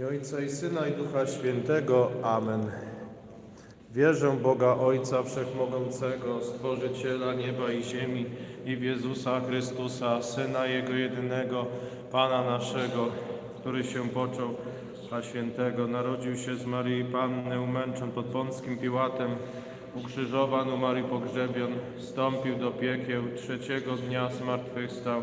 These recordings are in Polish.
I Ojca i Syna i Ducha Świętego. Amen. Wierzę Boga Ojca Wszechmogącego, Stworzyciela nieba i ziemi i w Jezusa Chrystusa, Syna Jego jedynego, Pana naszego, który się począł, a świętego, narodził się z Maryi Panny, umęczon pod Pąckim Piłatem, ukrzyżowan, umarł i pogrzebion, wstąpił do piekieł, trzeciego dnia zmartwychwstał,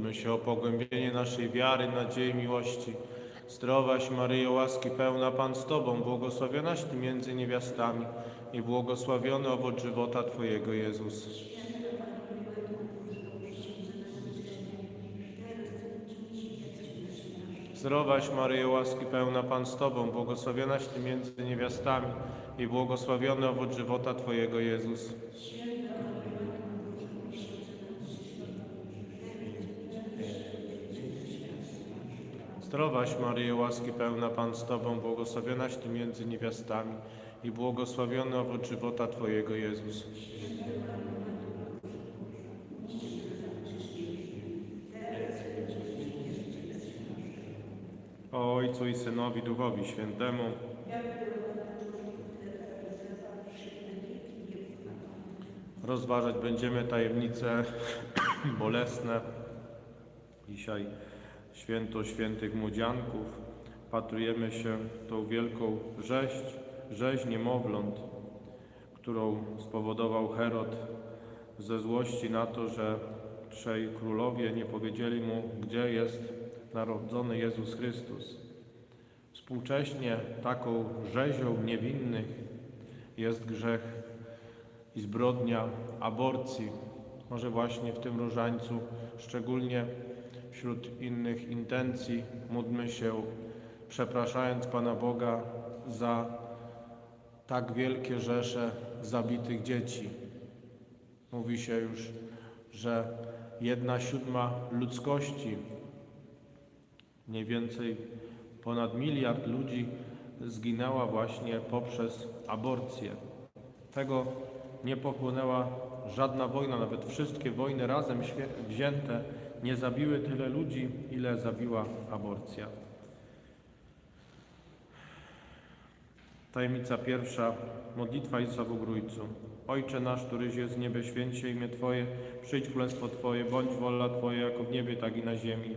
Módlmy się o pogłębienie naszej wiary, nadziei, miłości. Zdrowaś Maryjo, łaski pełna Pan z Tobą, błogosławionaś Ty między niewiastami i błogosławiony owoc żywota Twojego Jezus. Zdrowaś Maryjo, łaski pełna Pan z Tobą, błogosławionaś Ty między niewiastami i błogosławiony owoc żywota Twojego Jezus. Zdrowaś Maryjo, łaski pełna Pan z Tobą, błogosławionaś Ty między niewiastami i błogosławiony owoc żywota Twojego Jezus. O Ojcu i Synowi, Duchowi Świętemu. Rozważać będziemy tajemnice bolesne. Dzisiaj święto świętych młodzianków. Patrujemy się tą wielką rzeź, rzeź niemowląt, którą spowodował Herod ze złości na to, że trzej królowie nie powiedzieli mu, gdzie jest narodzony Jezus Chrystus. Współcześnie taką rzezią niewinnych jest grzech i zbrodnia aborcji. Może właśnie w tym różańcu, szczególnie wśród innych intencji, módlmy się, przepraszając Pana Boga za tak wielkie rzesze zabitych dzieci. Mówi się już, że jedna siódma ludzkości, mniej więcej ponad miliard ludzi zginęła właśnie poprzez aborcję. Tego nie pochłonęła żadna wojna, nawet wszystkie wojny razem wzięte nie zabiły tyle ludzi, ile zabiła aborcja. Tajemnica pierwsza. Modlitwa Jezusa w Ugrójcu. Ojcze nasz, któryś jest w niebie, święć się imię Twoje, przyjdź królestwo Twoje, bądź wola Twoja jako w niebie, tak i na ziemi.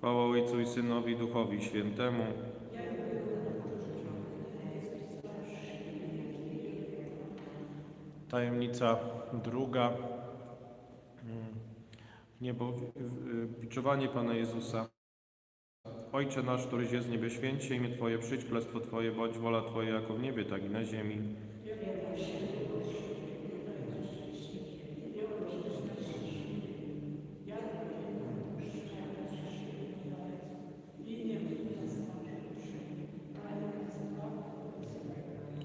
Chwała Ojcu i Synowi Duchowi Świętemu. Tajemnica druga. Mm. Niebo, biczowanie Pana Jezusa. Ojcze nasz, któryś jest w niebie, święć imię Twoje, przyjdź królestwo Twoje, bądź wola Twoja jako w niebie, tak i na ziemi.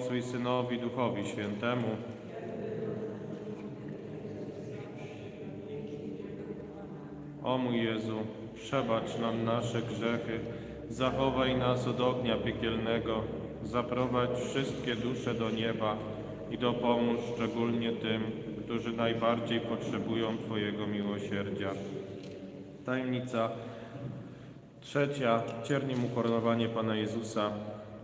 Ojcu i Synowi, Duchowi Świętemu. O mój Jezu, przebacz nam nasze grzechy, zachowaj nas od ognia piekielnego, zaprowadź wszystkie dusze do nieba i dopomóż szczególnie tym, którzy najbardziej potrzebują Twojego miłosierdzia. Tajemnica trzecia, cierniem ukoronowanie Pana Jezusa.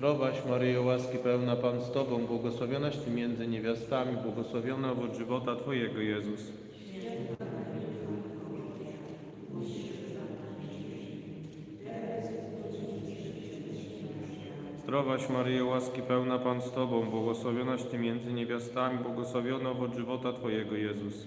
Zdrowaś Maryjo, łaski pełna Pan z Tobą, błogosławionaś Ty między niewiastami, błogosławiony owoc żywota Twojego Jezus. Zdrowaś Maryjo, łaski pełna Pan z Tobą, błogosławionaś Ty między niewiastami, błogosławiony owoc żywota Twojego Jezus.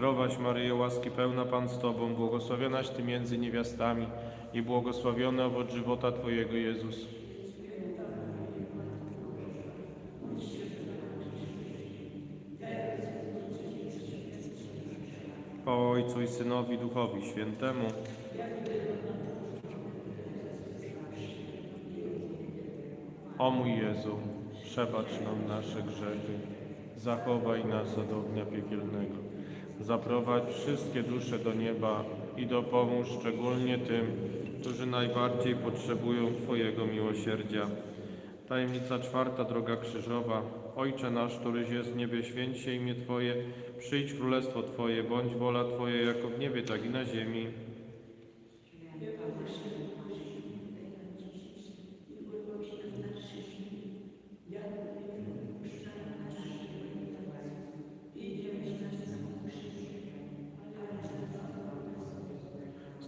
Zdrowaś Maryjo, łaski pełna Pan z Tobą, błogosławionaś Ty między niewiastami i błogosławiony owoc żywota Twojego Jezus. O Ojcu i Synowi, Duchowi Świętemu. O mój Jezu, przebacz nam nasze grzechy, zachowaj nas od ognia piekielnego, zaprowadź wszystkie dusze do nieba i dopomóż szczególnie tym, którzy najbardziej potrzebują Twojego miłosierdzia. Tajemnica czwarta, droga krzyżowa. Ojcze nasz, któryś jest w niebie, święć się imię Twoje, przyjdź królestwo Twoje, bądź wola Twoja jako w niebie, tak i na ziemi.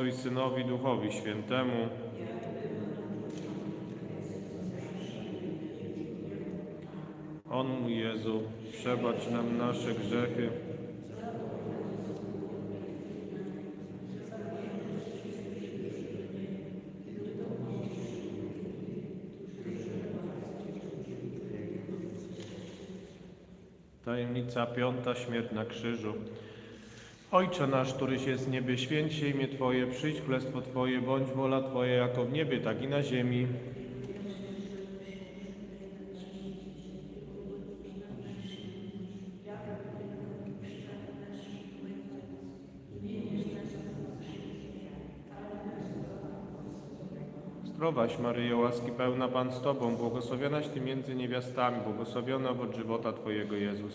Ojcu i Synowi, Duchowi Świętemu. On, mój Jezu, przebacz nam nasze grzechy, Tajemnica piąta, śmierć na krzyżu. Ojcze nasz, któryś jest w niebie, święć się imię Twoje, przyjdź królestwo Twoje, bądź wola Twoja, jako w niebie, tak i na ziemi. Zdrowaś Maryjo, łaski pełna Pan z Tobą, błogosławionaś Ty między niewiastami, błogosławiony owoc żywota Twojego Jezus.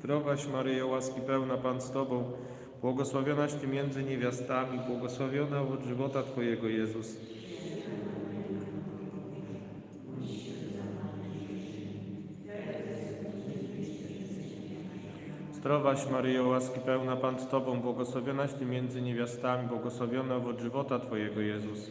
Zdrowaś Maryjo, łaski pełna Pan z Tobą, błogosławionaś Ty między niewiastami, błogosławiony owoc żywota Twojego Jezus. Zdrowaś Maryjo, łaski pełna Pan z Tobą, błogosławionaś Ty między niewiastami, błogosławiony owoc żywota Twojego Jezus.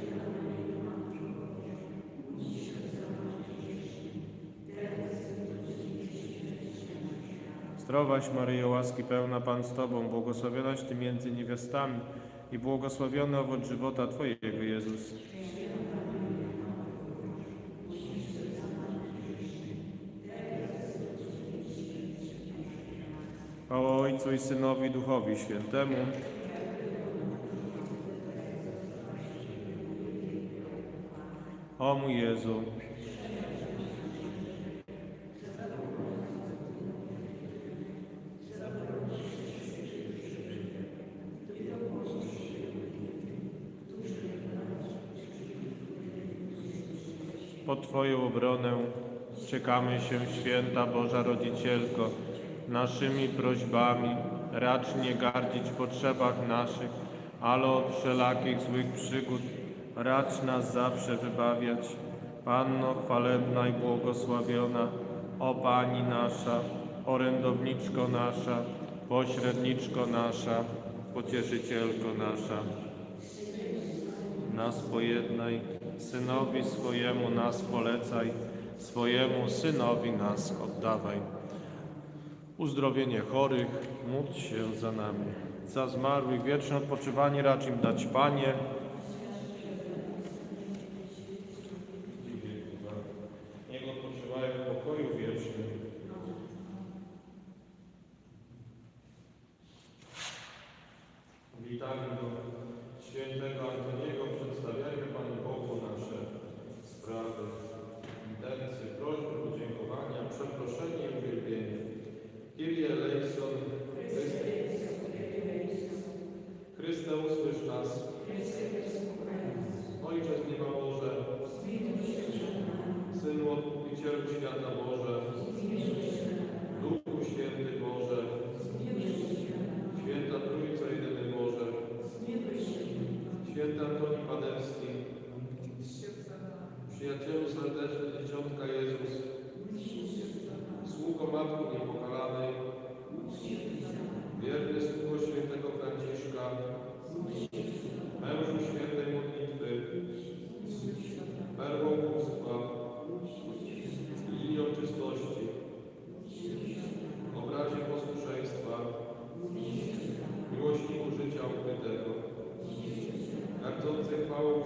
Zdrowaś Maryjo, łaski pełna Pan z Tobą, błogosławionaś Ty między niewiastami i błogosławiony owoc żywota Twojego Jezus. Chwała Ojcu i Synowi Duchowi Świętemu. O mój Jezu, Twoją obronę czekamy się, święta Boża Rodzicielko, naszymi prośbami. Racz nie gardzić potrzebach naszych, ale od wszelakich złych przygód racz nas zawsze wybawiać. Panno chwalebna i błogosławiona, o Pani nasza, orędowniczko nasza, pośredniczko nasza, pocieszycielko nasza, nas pojednaj synowi swojemu nas polecaj, swojemu synowi nas oddawaj. Uzdrowienie chorych, módl się za nami. Za zmarłych wieczne odpoczywanie racz im dać, Panie, Chryste, usłysz nas. Ojcze z nieba Boże, Synu Odkupicielu Świata Boże,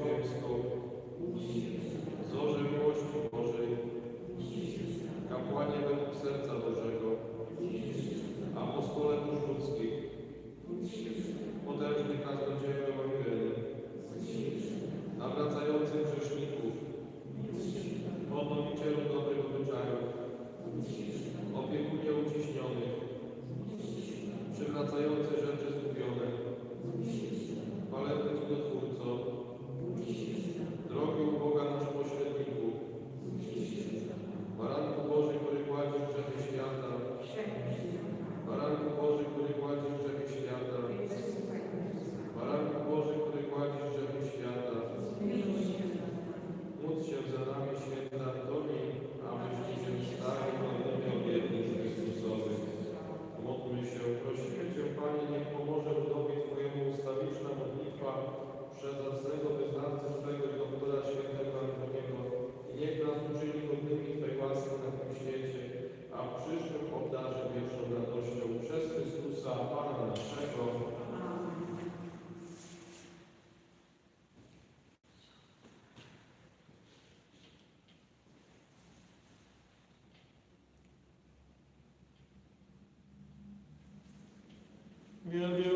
Holy Spirit. Good, good.